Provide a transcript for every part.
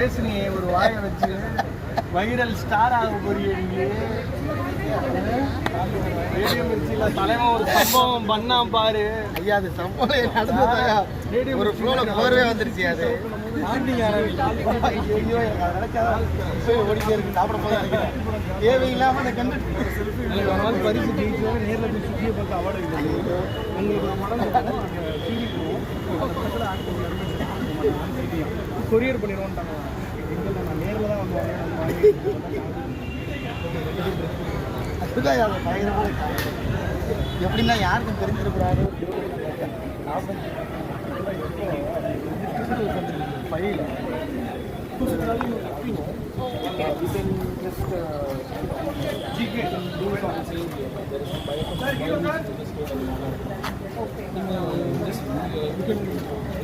பேசுனியே ஒரு வாயை வச்சு வைரல் ஸ்டார் ஆக போறியே நீங்க ரேடியோ மிர்ச்சியில தலைவன் ஒரு சம்பவம் பண்ணா பாரு. ஐயா அது சம்பளம் நடந்ததா ஒரு ஃப்ளோல போர்வே வந்துருச்சு அது. தேவையில்லாம அந்த கண்டு பரிசு நேர்ல போய் சுற்றிய பார்த்து அவார்டு உங்களுக்கு கொரியர் பண்ணிடுவோம்ட்டாங்க எங்களை நான் நேரில் தான் வந்து வாங்கினேன். அதுதான் பயங்கரமான எப்படின்னா யாருக்கும் தெரிஞ்சிருக்கிறாரு ஃபைல் you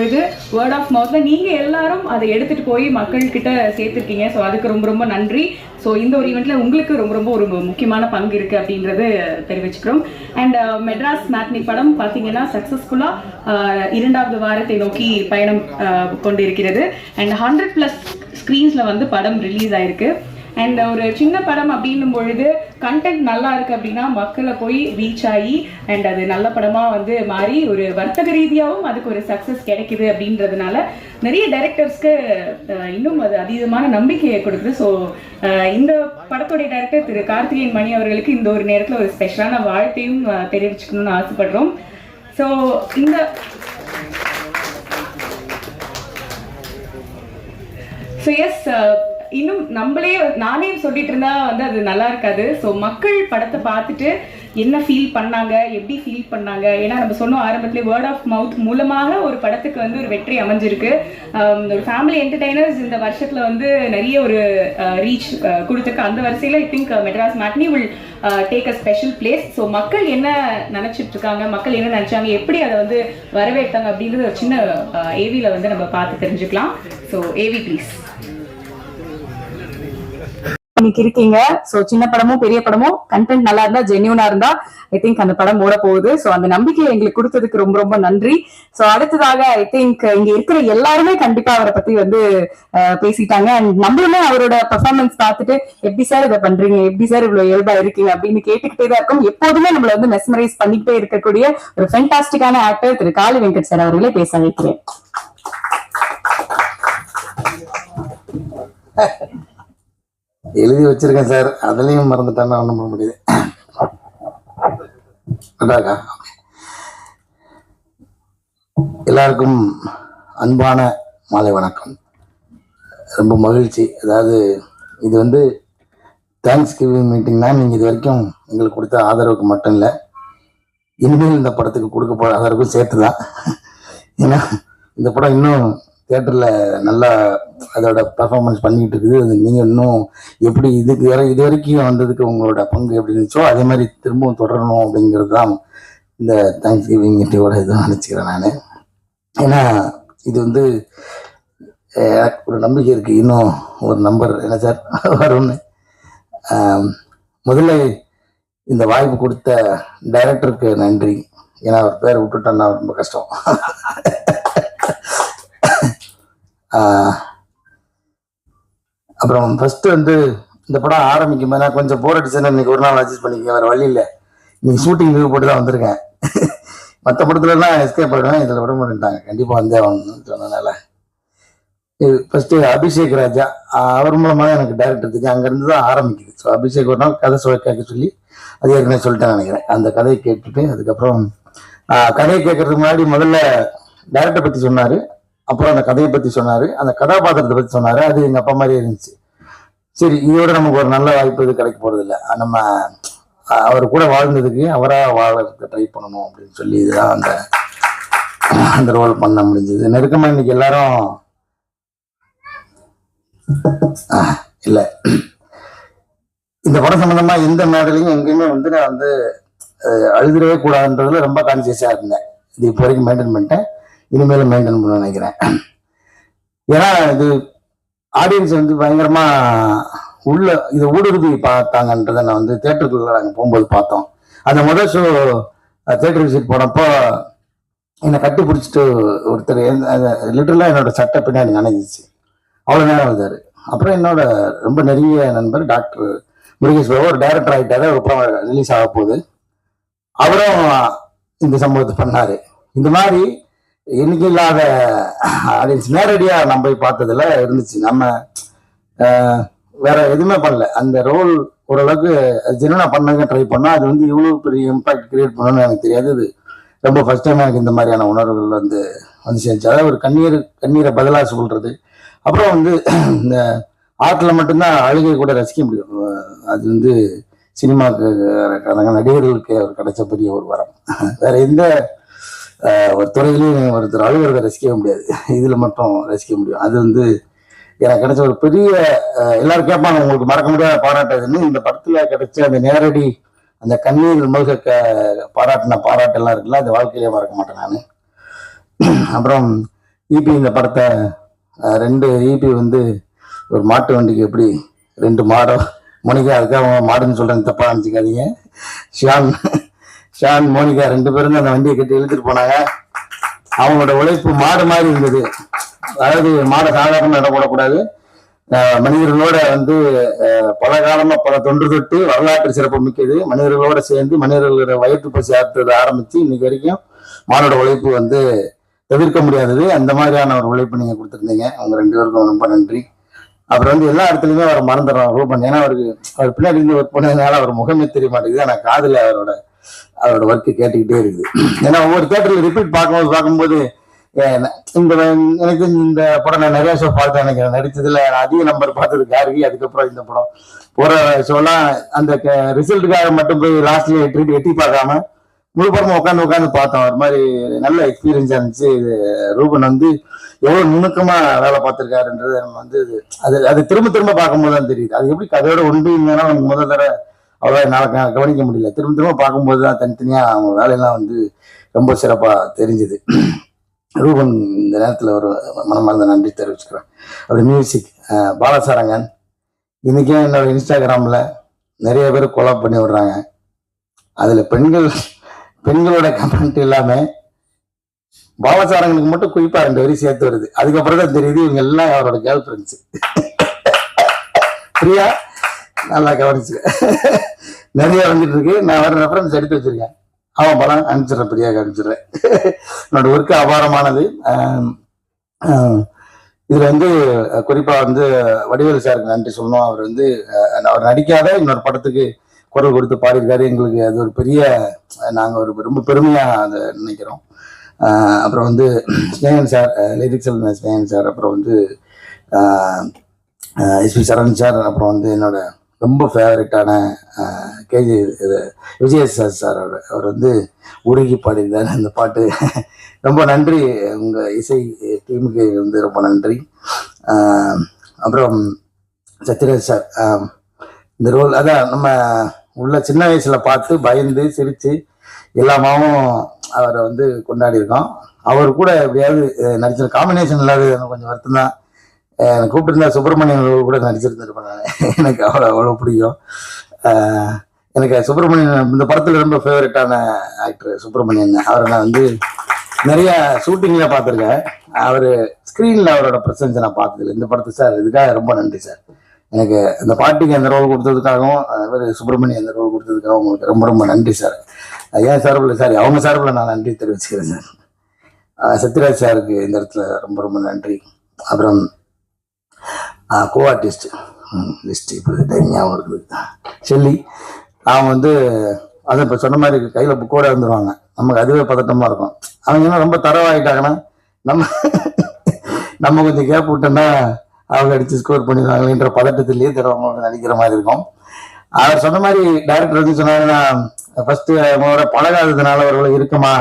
பொழுது வேர்ட் ஆஃப் மவுத்தில் நீங்கள் எல்லாரும் அதை எடுத்துகிட்டு போய் மக்கள்கிட்ட சேர்த்துருக்கீங்க. ஸோ அதுக்கு ரொம்ப ரொம்ப நன்றி. ஸோ இந்த ஒரு ஈவெண்ட்டில் உங்களுக்கு ரொம்ப ரொம்ப ஒரு முக்கியமான பங்கு இருக்குது அப்படின்றது தெரிவிச்சுக்கிறோம். அண்ட் uh, மெட்ராஸ் மேட்னி படம் பார்த்தீங்கன்னா சக்ஸஸ்ஃபுல்லாக uh, இரண்டாவது வாரத்தை நோக்கி பயணம் uh, கொண்டிருக்கிறது. அண்ட் ஹண்ட்ரட் ப்ளஸ் ஸ்க்ரீன்ஸில் வந்து படம் ரிலீஸ் ஆயிருக்கு. அண்ட் ஒரு சின்ன படம் அப்படின்னும் பொழுது கண்டென்ட் நல்லா இருக்கு அப்படின்னா மக்களை போய் ரீச் ஆகி அண்ட் அது நல்ல படமா வந்து மாறி ஒரு வர்த்தக ரீதியாகவும் அதுக்கு ஒரு சக்ஸஸ் கிடைக்குது அப்படின்றதுனால நிறைய டைரக்டர்ஸ்க்கு இன்னும் அது அதீதமான நம்பிக்கையை கொடுக்குது. ஸோ இந்த படத்துடைய டைரக்டர் திரு கார்த்திகேயன் மணி அவர்களுக்கு இந்த ஒரு நேரத்தில் ஒரு ஸ்பெஷலான வாழ்த்தையும் தெரிவிச்சுக்கணும்னு ஆசைப்படுறோம். ஸோ இந்த ஸோ எஸ் இன்னும் நம்மளே நானே சொல்லிட்டு இருந்தா வந்து அது நல்லா இருக்காது. ஸோ மக்கள் படத்தை பார்த்துட்டு என்ன ஃபீல் பண்ணாங்க எப்படி ஃபீல் பண்ணாங்க? ஏன்னா நம்ம சொன்னோம் ஆரம்பத்திலே வேர்ட் ஆஃப் மவுத் மூலமாக ஒரு படத்துக்கு வந்து ஒரு வெற்றி அமைஞ்சிருக்கு. Um, ஒரு ஃபேமிலி என்டர்டைனர்ஸ் இந்த வருஷத்தில் வந்து நிறைய ஒரு uh, ரீச் uh, கொடுத்துருக்கு. அந்த வரிசையில் I think uh, Madras Matinee will take a special place so மக்கள் என்ன நினச்சிட்டு இருக்காங்க மக்கள் என்ன நினச்சாங்க எப்படி அதை வந்து வரவேற்றாங்க அப்படின்றது ஒரு சின்ன ஏவியில் வந்து நம்ம பார்த்து தெரிஞ்சுக்கலாம். ஸோ ஏவி ப்ளீஸ் இன்னைக்கு இருக்கீங்க. சோ சின்ன படமும் பெரிய படமும் கண்டென்ட் நல்லா இருந்தா ஜென்யூனா இருந்தா ஐ திங்க் அந்த படம் ஓட போகுது சோ அந்த நம்பிக்கையை எங்களுக்கு கொடுத்ததுக்கு ரொம்ப ரொம்ப நன்றி. சோ அடுத்ததாக ஐ திங்க் இங்க இருக்கிற எல்லாருமே கண்டிப்பா அவரை பத்தி வந்து பேசிட்டாங்க. அண்ட் நம்மளுமே அவரோட பெர்ஃபார்மன்ஸ் பார்த்துட்டு எப்படி சார் இதை பண்றீங்க? எப்படி சார் இவ்வளவு இயல்பா இருக்கீங்க? அப்படின்னு கேட்டுக்கிட்டே தான் இருக்கும். எப்போதுமே நம்மள வந்து மெஸ்மரைஸ் பண்ணிக்கிட்டே இருக்கக்கூடிய ஒரு ஃபென்டாஸ்டிக்கான ஆக்டர் திரு காளி வெங்கட் சார் அவர்களே பேச வைக்கிறேன். எழுதி வச்சிருக்கேன் சார். அதுலேயும் மறந்துட்டேன்னா ஒன்றும் பண்ண முடியுது. அதாக்கா எல்லாருக்கும் அன்பான மாலை வணக்கம். ரொம்ப மகிழ்ச்சி. அதாவது இது வந்து தேங்க்ஸ் கிவிங் மீட்டிங்னா நீங்கள் இது வரைக்கும் எங்களுக்கு கொடுத்த ஆதரவுக்கு மட்டும் இல்லை இனிமேல் இந்த படத்துக்கு கொடுக்க போகிற ஆதரவுக்கும் சேர்த்து தான் ஏன்னா இந்த படம் இன்னும் தேட்டரில் நல்லா அதோட பர்ஃபார்மன்ஸ் பண்ணிகிட்டு இருக்குது. அது நீங்கள் இன்னும் எப்படி இதுக்கு வர இது வரைக்கும் வந்ததுக்கு உங்களோட பங்கு எப்படி இருந்துச்சோ அதே மாதிரி திரும்பவும் தொடரணும் அப்படிங்கிறது தான் இந்த தேங்க்ஸ் கிவிங் மீட்டிங்கோட இதுவும் நினச்சிக்கிறேன் நான். ஏன்னா இது வந்து எனக்கு ஒரு நம்பிக்கை இருக்குது இன்னும் ஒரு நம்பர் என்ன சார் வரும்னு. முதல்ல இந்த வாய்ப்பு கொடுத்த டைரக்டருக்கு நன்றி. ஏன்னா அவர் பேரை விட்டுட்டோன்னா ரொம்ப கஷ்டம். அப்புறம் ஃபர்ஸ்ட் வந்து இந்த படம் ஆரம்பிக்கும் நான் கொஞ்சம் போர் அடிச்சேன்னு இன்னைக்கு ஒரு நாள் அட்ஜஸ்ட் பண்ணிக்க வேற வழி இல்லை. இன்னைக்கு ஷூட்டிங் லீவ் போட்டு தான் வந்திருக்கேன் மற்ற படத்துலலாம் எஸ்கேப் பண்ணிடுவேன் இதில் விட மாட்டேன்ட்டாங்க. கண்டிப்பாக வந்தே ஆகணும்னு சொன்னதுனால இது ஃபர்ஸ்ட் அபிஷேக் ராஜா அவர் மூலமாக எனக்கு டைரக்டர் தெரியும் அங்கேருந்து தான் ஆரம்பிக்குது. ஸோ அபிஷேக் ஒரு நாள் கதை சொல்ல கேட்க சொல்லி அது ஏற்கனவே சொல்லிட்டேன் நினைக்கிறேன். அந்த கதையை கேட்டுட்டு அதுக்கப்புறம் கதையை கேட்கறதுக்கு முன்னாடி முதல்ல டைரக்டர் பற்றி சொன்னார். அப்புறம் அந்த கதையை பற்றி சொன்னார். அந்த கதாபாத்திரத்தை பற்றி சொன்னார். அது எங்கள் அப்பா மாதிரியே இருந்துச்சு. சரி இதோட நமக்கு ஒரு நல்ல வாய்ப்பு இது கிடைக்க போகிறது இல்லை நம்ம அவர் கூட வாழ்ந்ததுக்கு அவராக வாழறதுக்கு ட்ரை பண்ணணும் அப்படின்னு சொல்லி இதுதான் அந்த அந்த ரோல் பண்ண முடிஞ்சது. நெருக்கமாக இன்னைக்கு எல்லாரும் இல்லை. இந்த படம் சம்பந்தமா எந்த மேடலையும் எங்கேயுமே வந்து நான் வந்து அஹ், அழுதுறவே கூடாதுன்றதுல ரொம்ப கான்சியஸாக இருந்தேன். இது இப்போ வரைக்கும் மெயின்டைன் பண்ணிட்டேன். இனிமேலும் மெயின்டைன் பண்ண நினைக்கிறேன். ஏன்னா இது ஆடியன்ஸ் வந்து பயங்கரமாக உள்ள இதை ஊடுருவி பார்த்தாங்கன்றதை நான் வந்து தேட்டருக்குள்ள நாங்கள் போகும்போது பார்த்தோம். அந்த முதல் ஷோ தேட்டர் விசிட் போனப்போ என்னை கட்டி பிடிச்சிட்டு ஒருத்தர் லிட்டரலாக என்னோட சட்டை பின்னாடி நனைஞ்சிச்சு. அவ்வளோ நேரம் இருந்தார். அப்புறம் என்னோட ரொம்ப நெருங்கிய நண்பர் டாக்டர் முருகேஸ்வரர் ஒரு டைரக்டர் ஆகிட்டாரு ஒரு படம் ரிலீஸ் ஆக போகுது அவரும் இந்த சம்பவத்தை பண்ணார். இந்த மாதிரி இன்னைக்கு இல்லாத ஆடியன்ஸ் நேரடியாக நம்ம போய் பார்த்ததுல இருந்துச்சு. நம்ம வேற எதுவுமே பண்ணல. அந்த ரோல் ஓரளவுக்கு ஜெனுவனா பண்ணங்க ட்ரை பண்ணால் அது வந்து இவ்வளோ பெரிய இம்பாக்ட் கிரியேட் பண்ணணும்னு எனக்கு தெரியாது. அது ரொம்ப ஃபர்ஸ்ட் டைம் எனக்கு இந்த மாதிரியான உணர்வுகள் வந்து வந்து சேர்ந்துச்சு. அதாவது ஒரு கண்ணீர் கண்ணீரை பதிலாக சொல்கிறது அப்புறம் வந்து இந்த ஆற்றில் மட்டும்தான் அழுகை கூட ரசிக்க முடியும். அது வந்து சினிமாவுக்கு நடிகர்களுக்கு அவர் கிடைச்ச பெரிய ஒரு வரம். வேற எந்த ஒரு துறையிலையும் ஒருத்தர் அழுகிறத ரசிக்க முடியாது. இதில் மட்டும் ரசிக்க முடியும். அது வந்து எனக்கு கிடைச்ச ஒரு பெரிய எல்லாரும் கேட்பாங்க உங்களுக்கு மறக்க முடியாத பாராட்டுன்னு இந்த படத்தில் கிடைச்ச அந்த நேரடி அந்த கண்ணீர் மல்க க- பாராட்டின பாராட்டெல்லாம் இருக்குல்ல அந்த வாழ்க்கையிலே மறக்க மாட்டேன் நான். அப்புறம் ஈபி இந்த படத்தை ரெண்டு ஈபி வந்து ஒரு மாட்டு வண்டிக்கு எப்படி ரெண்டு மாடம் மோனிகா அதுக்காக மாடுன்னு சொல்கிறேன் தப்பாக நினச்சிக்காதீங்க. ஷியான் ஷியான் மோனிகா ரெண்டு பேரும் அந்த வண்டியை கட்டி இழுத்துட்டு போனாங்க. அவங்களோட உழைப்பு மாடு மாதிரி இருந்தது. அதாவது மாடை சாதாரண இடம் போடக்கூடாது. மனிதர்களோட வந்து பல காலமா பல தொன்று தொட்டு வரலாற்று சிறப்பு மிக்கது. மனிதர்களோட சேர்ந்து மனிதர்களோட வயிற்று பசி ஆற்றுறது ஆரம்பிச்சு இன்னைக்கு வரைக்கும் மாடோட உழைப்பு வந்து தவிர்க்க முடியாதது. அந்த மாதிரியான ஒரு உழைப்பு நீங்க கொடுத்துருந்தீங்க. அவங்க ரெண்டு பேருக்கும் ரொம்ப நன்றி. அப்புறம் வந்து எல்லா இடத்துலயுமே அவர் மறந்துடுறோம். ரூபன் ஏன்னா அவருக்கு அவர் பின்னாடி இருந்து ஒர்க் பண்ணதுனால அவர் முகமே தெரிய மாட்டேங்குது. ஆனா காதுல அவரோட அவரோட ஒர்க்கு கேட்டுக்கிட்டே இருக்குது. ஏன்னா ஒவ்வொரு தேட்டர்ல ரிப்பீட் பார்க்கும்போது பார்க்கும்போது இந்த எனக்கு இந்த படம் நான் நிறைய ஷோ பார்த்தேன் நினைக்கிறேன். நடிச்சதுல நான் அதிக நம்பர் பார்த்தது கார்கி அதுக்கப்புறம் இந்த படம். போற ஷோலாம் அந்த ரிசல்ட்டுக்காக மட்டும் போய் லாஸ்ட்ல எட்டு எட்டி பார்க்காம முழு படமும் உட்காந்து உட்காந்து பார்த்தோம். ஒரு மாதிரி நல்ல எக்ஸ்பீரியன்ஸா இருந்துச்சு. இது ரூபன் வந்து எவ்வளவு நுணுக்கமா வேலை பார்த்திருக்காருன்றது நம்ம வந்து அது அது திரும்ப திரும்ப பார்க்கும்போது தான் தெரியுது. அது எப்படி கதையோட ஒன்று இருந்ததுன்னா நமக்கு முதல் தடவை அவ்வளோ என்னால் கவனிக்க முடியல. திரும்ப திரும்ப பார்க்கும்போது தான் தனித்தனியாக அவங்க வேலையெல்லாம் வந்து ரொம்ப சிறப்பாக தெரிஞ்சுது. ரூபன் இந்த நேரத்தில் ஒரு மனமார்ந்த நன்றி தெரிவிச்சுக்கிறேன். அப்படி மியூசிக் பாலசாரங்கன். இன்றைக்கே என்னோட இன்ஸ்டாகிராமில் நிறைய பேர் கொலை பண்ணி விடுறாங்க. அதில் பெண்கள் பெண்களோட கமெண்ட் எல்லாமே பாலசாரங்களுக்கு மட்டும் குறிப்பாக ரெண்டு வரி சேர்த்து வருது. அதுக்கப்புறம் தான் தெரியுது இவங்க எல்லாம் அவரோட கேர்ள் ஃப்ரெண்ட்ஸு பிரியா நல்லா கவனிச்சு. நிறைய வந்துட்டு இருக்கு. நான் வர ரெஃபரன்ஸ் எடுத்து வச்சிருக்கேன். அவன் படம் அனுப்பிச்சிடுறேன் பிரியாக்கு அனுப்பிச்சிடுறேன். என்னோட ஒர்க்கு அபாரமானது. இதுல வந்து குறிப்பா வந்து வடிவேலு சாருக்கு நன்றி சொல்லணும். அவர் வந்து அவர் நடிக்காத இன்னொரு படத்துக்கு குரல் கொடுத்து பாடியிருக்காரு. எங்களுக்கு அது ஒரு பெரிய நாங்கள் ஒரு ரொம்ப பெருமையாக அதை நினைக்கிறோம். அப்புறம் வந்து ஸ்னேகன் சார் லிரிக்ஸ் எழுதின ஸ்னேகன் சார் அப்புறம் வந்து எஸ்பி சரண் சார் அப்புறம் வந்து என்னோட ரொம்ப ஃபேவரட்டான கேஜி இது விஜய் சார் சார் அவர். அவர் வந்து உருகி பாடியிருந்தார் அந்த பாட்டு. ரொம்ப நன்றி. உங்கள் இசை டீமுக்கு வந்து ரொம்ப நன்றி. அப்புறம் சத்யராஜ் சார் இந்த ரோல் அதான் நம்ம உள்ள சின்ன வயசில் பார்த்து பயந்து சிரித்து எல்லாமாவும் அவரை வந்து கொண்டாடியிருக்கோம். அவர் கூட எப்படியாவது நடிச்ச காம்பினேஷன் இல்லாத எனக்கு கொஞ்சம் வருத்தம் தான் கூப்பிட்டுருந்தா சுப்பிரமணியன் அவர்கள் கூட நடிச்சிருந்திருப்பேன் நான். எனக்கு அவ்வளோ அவ்வளோ பிடிக்கும். எனக்கு சுப்பிரமணியன் இந்த படத்தில் ரொம்ப ஃபேவரட்டான ஆக்டர் சுப்பிரமணியன். அவரை நான் வந்து நிறைய ஷூட்டிங்கில் பார்த்துருக்கேன். அவர் ஸ்க்ரீனில் அவரோட ப்ரெசன்ஸை நான் பார்த்ததில்லை. இந்த படத்துக்கு சார் இதுக்காக ரொம்ப நன்றி சார். எனக்கு அந்த பாட்டிக்கு அந்த ரோல் கொடுத்ததுக்காகவும் அவர் சுப்பிரமணியம் அந்த ரோல் கொடுத்ததுக்காகவும் உங்களுக்கு ரொம்ப ரொம்ப நன்றி சார். ஏன் சார்பில் சாரி அவங்க சார்பில் நான் நன்றி தெரிவிச்சுக்கிறேன் சார். சத்யராஜ் சாருக்கு இந்த இடத்துல ரொம்ப ரொம்ப நன்றி. அப்புறம் கோ ஆர்டிஸ்ட் லிஸ்ட் இப்போ டைம் ஞாபகம் இருக்குது. செல்லி அவன் வந்து அதை இப்போ சொன்ன மாதிரி கையில் புக்கோட வந்துடுவாங்க நமக்கு அதுவே பதட்டமாக இருக்கும். அவங்க என்ன ரொம்ப தரவாயிட்டாங்கன்னா நம்ம நம்ம கொஞ்சம் கேப் விட்டோம்னா அவங்க அடித்து ஸ்கோர் பண்ணிடுவாங்களேன்ற பதட்டத்திலேயே தரவங்க நடிக்கிற மாதிரி இருக்கும். அவர் சொன்ன மாதிரி டைரக்டர் வந்து சொன்னாங்கன்னா ஃபர்ஸ்ட் அவங்களோட பழகாததுனால அவர்களை இருக்குமா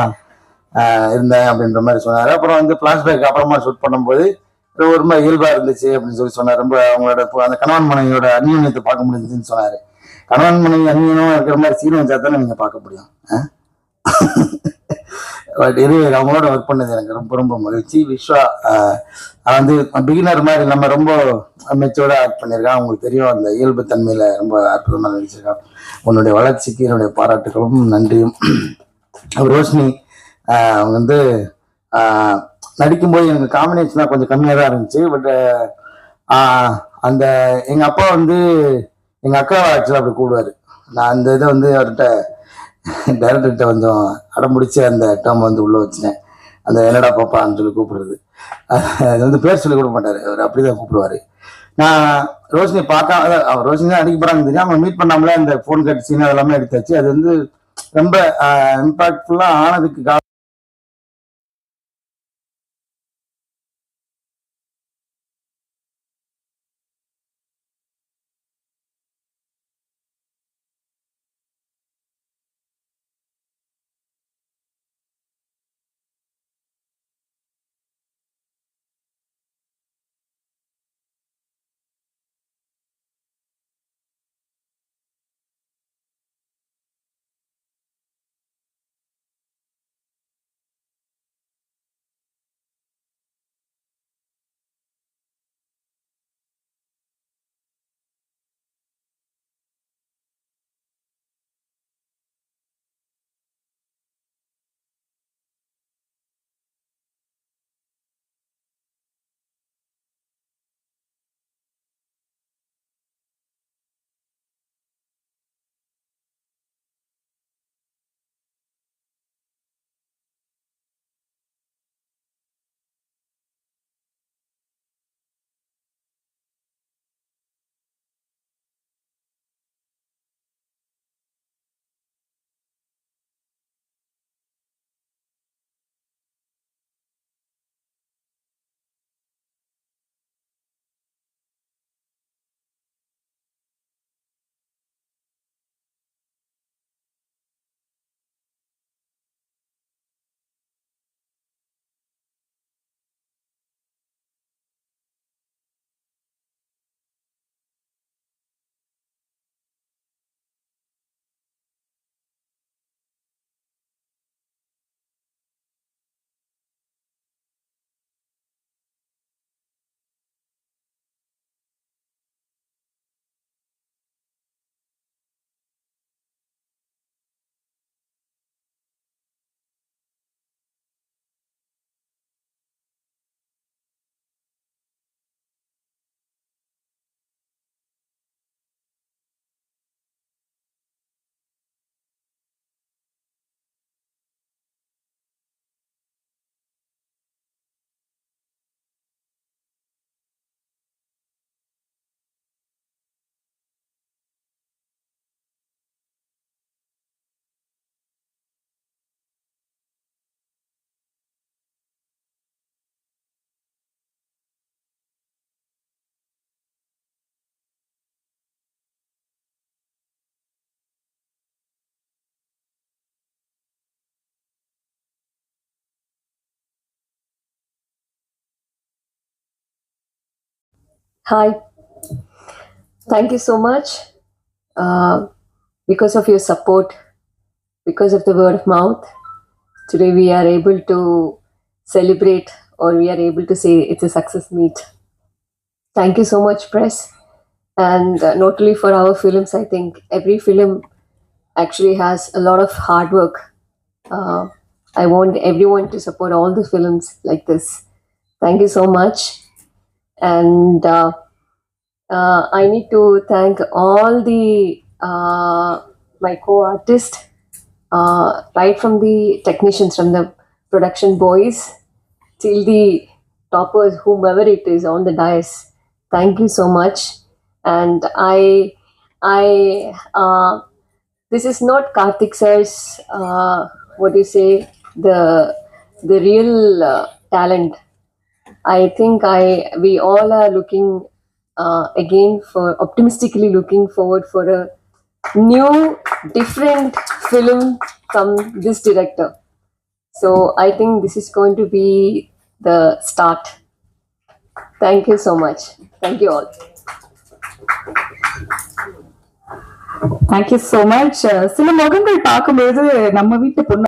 இருந்தேன் அப்படின்ற மாதிரி சொன்னார். அப்புறம் வந்து ஃப்ளாஷ்பேக் அப்புறமா ஷூட் பண்ணும்போது ரொம்ப இயல்பாக இருந்துச்சு அப்படின்னு சொல்லி சொன்னார். ரொம்ப அவங்களோட இப்போ அந்த கணவன் மனைவியோட அந்யூன்யத்தை பார்க்க முடிஞ்சுன்னு சொன்னார். கணவன் மனைவி அந்யூனம் இருக்கிற மாதிரி சீனம் வச்சா தானே நீங்கள் பார்க்க முடியும் பட் இது அவங்களோட ஒர்க் பண்ணது எனக்கு ரொம்ப ரொம்ப மகிழ்ச்சி. விஸ்வா வந்து பிகினர் மாதிரி நம்ம ரொம்ப மெச்சோர்டா ஆக்ட் பண்ணியிருக்கான். அவங்களுக்கு தெரியும் அந்த இயல்பு தன்மையில ரொம்ப அற்புதமாக நடிச்சிருக்கான் உன்னுடைய வளர்ச்சிக்கு என்னுடைய பாராட்டுகளும் நன்றியும். ரோஷினி அவங்க வந்து நடிக்கும்போது எனக்கு காம்பினேஷன்லாம் கொஞ்சம் கம்மியாக தான் இருந்துச்சு. பட் அந்த எங்கள் அப்பா வந்து எங்கள் அக்காவை ஆக்சுவலாக அப்படி கூடுவார் நான் அந்த இதை வந்து அவர்கிட்ட டைரக்டர்கிட்ட கொஞ்சம் அடம்பிடிச்சி அந்த டேர்ம் வந்து உள்ளே வச்சினேன் அந்த என்னடா பாப்பான்னு சொல்லி கூப்பிடுறது. அது வந்து பேர் சொல்லி கூட மாட்டார். அவர் அப்படி தான் கூப்பிடுவார். நான் ரோஷினி பார்க்காம அவர் ரோஷினி தான் அடிக்க போகிறாங்க தெரியும் அவங்க மீட் பண்ணாமலே அந்த ஃபோன் கட் சீன் அதெல்லாமே எடுத்தாச்சு. அது வந்து ரொம்ப இம்பாக்ட்ஃபுல்லாக ஆனதுக்கு Hi. Thank you so much. Uh, because of your support, because of the word of mouth, today we are able to celebrate or we are able to say it's a success meet. Thank you so much, press. And uh, not only for our films, I think every film actually has a lot of hard work. Uh, I want everyone to support all the films like this. Thank you so much. And uh, uh, I need to thank all the uh, my co-artists, uh, right from the technicians, from the production boys till the toppers, whomever it is on the dais. Thank you so much. And I, I, uh, this is not Karthik sir's, uh, what do you say, the the real uh, talent. I think I we all are looking uh, again for optimistically looking forward for a new different film from this director So I think this is going to be the start. Thank you so much. Thank you all. Thank you so much சில முகங்கள் பார்க்கும்பொழுது நம்ம வீட்டு பொண்ணு